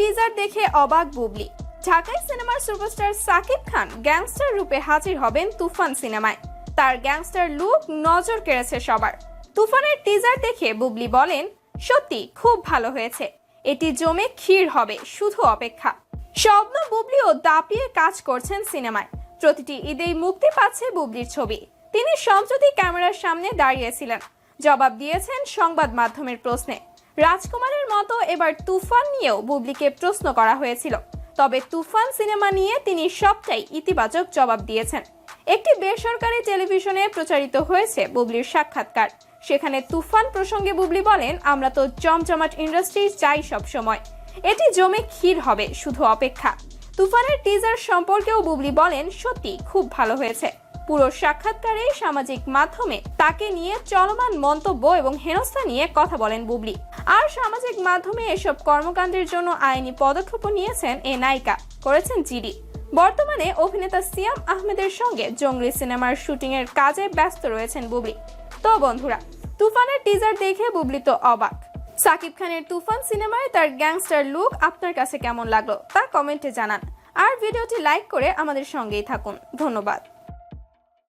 Teaser দেখে অবাক বুবলি। ঢাকায় সিনেমার সুপারস্টার সাকিব খান গ্যাংস্টার রূপে হাজির হবেন তুফান সিনেমায়। তার গ্যাংস্টার লুক নজর কেড়েছে সবার। তুফানের টিজার দেখে বুবলি বলেন, সত্যি, খুব ভালো হয়েছে। এটি জমে ক্ষীর হবে, শুধু অপেক্ষা। স্বপ্ন বুবলিও দাপিয়ে কাজ করছেন সিনেমায়। প্রতিটি ঈদেই মুক্তি পাচ্ছে বুবলির ছবি। তিনি সম্প্রতি ক্যামেরার সামনে দাঁড়িয়েছিলেন। জবাব দিয়েছেন সংবাদ মাধ্যমের প্রশ্নে। রাজকুমারের মতো এবার তুফান নিয়েও বুবলিকে প্রশ্ন করা হয়েছিল। তবে তুফান সিনেমা নিয়ে তিনি সবটাই ইতিবাচক জবাব দিয়েছেন। একটি বেসরকারি টেলিভিশনে প্রচারিত হয়েছে বুবলির সাক্ষাৎকার। সেখানে তুফান প্রসঙ্গে বুবলি বলেন, আমরা তো জমজমাট ইন্ডাস্ট্রি চাই সব সময়। এটি জমে ক্ষীর হবে, শুধু অপেক্ষা। তুফানের টিজার সম্পর্কেও বুবলি বলেন সত্যি খুব ভালো হয়েছে। পুরো সাক্ষাৎকারে সামাজিক মাধ্যমে তাকে নিয়ে চলমান মন্তব্য এবং হেনস্থা নিয়ে কথা বলেন বুবলি। আর সামাজিক মাধ্যমে এসব কর্মকাণ্ডের জন্য আইনি পদক্ষেপও নিয়েছেন এ নায়িকা, করেছেন জিডি। বর্তমানে অভিনেতা সিয়াম আহমেদের সঙ্গে জঙ্গলি সিনেমার শুটিং এর কাজে ব্যস্ত রয়েছেন বুবলি। তো বন্ধুরা, তুফানের টিজার দেখে বুবলি তো অবাক। সাকিব খানের তুফান সিনেমায় তার গ্যাংস্টার লুক আপনার কাছে কেমন লাগল তা কমেন্টে জানান। আর ভিডিওটি লাইক করে আমাদের সঙ্গেই থাকুন। ধন্যবাদ।